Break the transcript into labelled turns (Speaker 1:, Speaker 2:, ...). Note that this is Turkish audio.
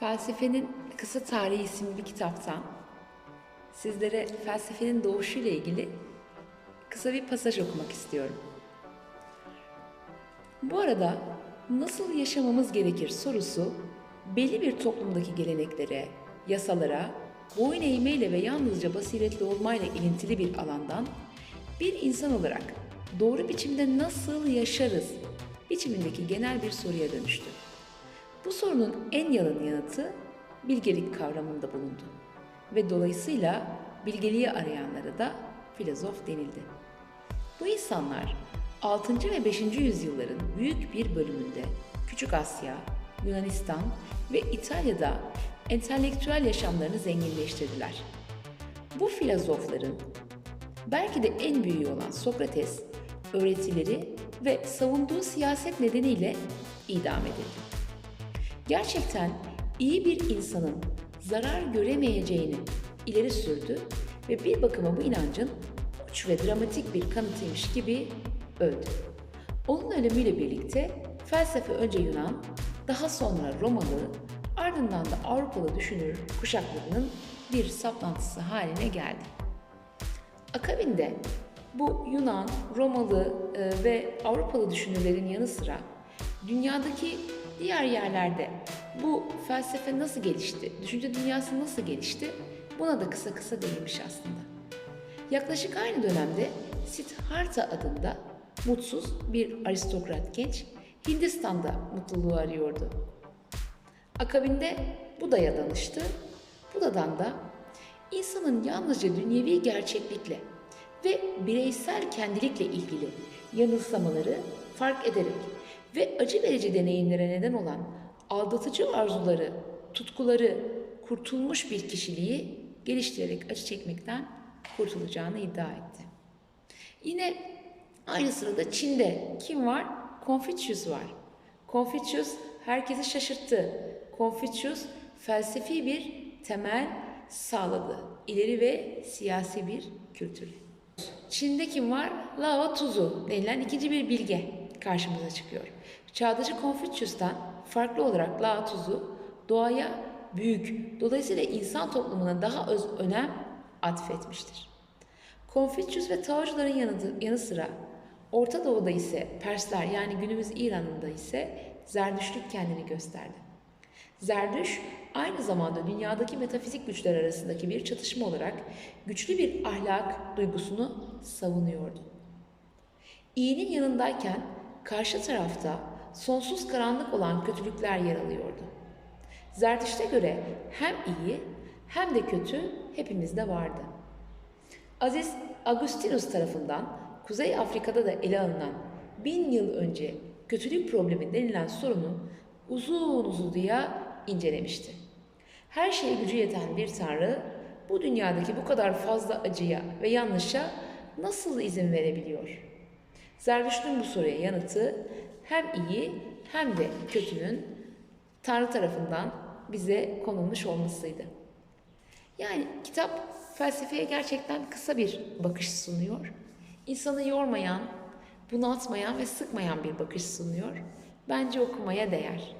Speaker 1: Felsefenin Kısa Tarihi isimli bir kitaptan sizlere felsefenin doğuşu ile ilgili kısa bir pasaj okumak istiyorum. Bu arada nasıl yaşamamız gerekir sorusu belli bir toplumdaki geleneklere, yasalara, boyun eğmeyle ve yalnızca basiretli olmayla ilintili bir alandan bir insan olarak doğru biçimde nasıl yaşarız biçimindeki genel bir soruya dönüştü. Bu sorunun en yalın yanıtı bilgelik kavramında bulundu ve dolayısıyla bilgeliği arayanlara da filozof denildi. Bu insanlar 6. ve 5. yüzyılların büyük bir bölümünde Küçük Asya, Yunanistan ve İtalya'da entelektüel yaşamlarını zenginleştirdiler. Bu filozofların belki de en büyüğü olan Sokrates, öğretileri ve savunduğu siyaset nedeniyle idam edildi. Gerçekten iyi bir insanın zarar göremeyeceğini ileri sürdü ve bir bakıma bu inancın uç ve dramatik bir kanıtıymış gibi öldü. Onun ölümüyle birlikte felsefe önce Yunan, daha sonra Romalı, ardından da Avrupalı düşünür kuşaklarının bir saplantısı haline geldi. Akabinde bu Yunan, Romalı e, ve Avrupalı düşünürlerin yanı sıra dünyadaki diğer yerlerde bu felsefe nasıl gelişti, düşünce dünyası nasıl gelişti buna da kısa kısa değinmiş aslında. Yaklaşık aynı dönemde Siddhartha adında mutsuz bir aristokrat genç Hindistan'da mutluluğu arıyordu. Akabinde Buda'ya danıştı. Buda'dan da insanın yalnızca dünyevi gerçeklikle ve bireysel kendilikle ilgili yanılsamaları fark ederek ve acı verici deneyimlere neden olan aldatıcı arzuları, tutkuları, kurtulmuş bir kişiliği geliştirerek acı çekmekten kurtulacağını iddia etti. Yine aynı sırada Çin'de kim var? Confucius var. Confucius herkesi şaşırttı. Confucius felsefi bir temel sağladı. İleri ve siyasi bir kültür. Çin'de kim var? Lao Tzu denilen ikinci bir bilge karşımıza çıkıyor. Çağdaşı Confucius'tan farklı olarak Lao Tzu doğaya büyük, dolayısıyla insan toplumuna daha öz önem atfetmiştir. Confucius ve Taocuların yanı, yanı sıra Orta Doğu'da ise Persler yani günümüz İran'ında ise Zerdüştlük kendini gösterdi. Zerdüş aynı zamanda dünyadaki metafizik güçler arasındaki bir çatışma olarak güçlü bir ahlak duygusunu savunuyordu. İyinin yanındayken karşı tarafta sonsuz karanlık olan kötülükler yer alıyordu. Zerdüşt'e göre hem iyi hem de kötü hepimizde vardı. Aziz Agustinus tarafından Kuzey Afrika'da da ele alınan bin yıl önce kötülük problemi denilen sorunu uzun uzadıya incelemişti. Her şeye gücü yeten bir tanrı bu dünyadaki bu kadar fazla acıya ve yanlışa nasıl izin verebiliyor? Zerdüşt'ün bu soruya yanıtı hem iyi hem de kötünün Tanrı tarafından bize konulmuş olmasıydı. Yani kitap felsefeye gerçekten kısa bir bakış sunuyor. İnsanı yormayan, bunaltmayan ve sıkmayan bir bakış sunuyor. Bence okumaya değer.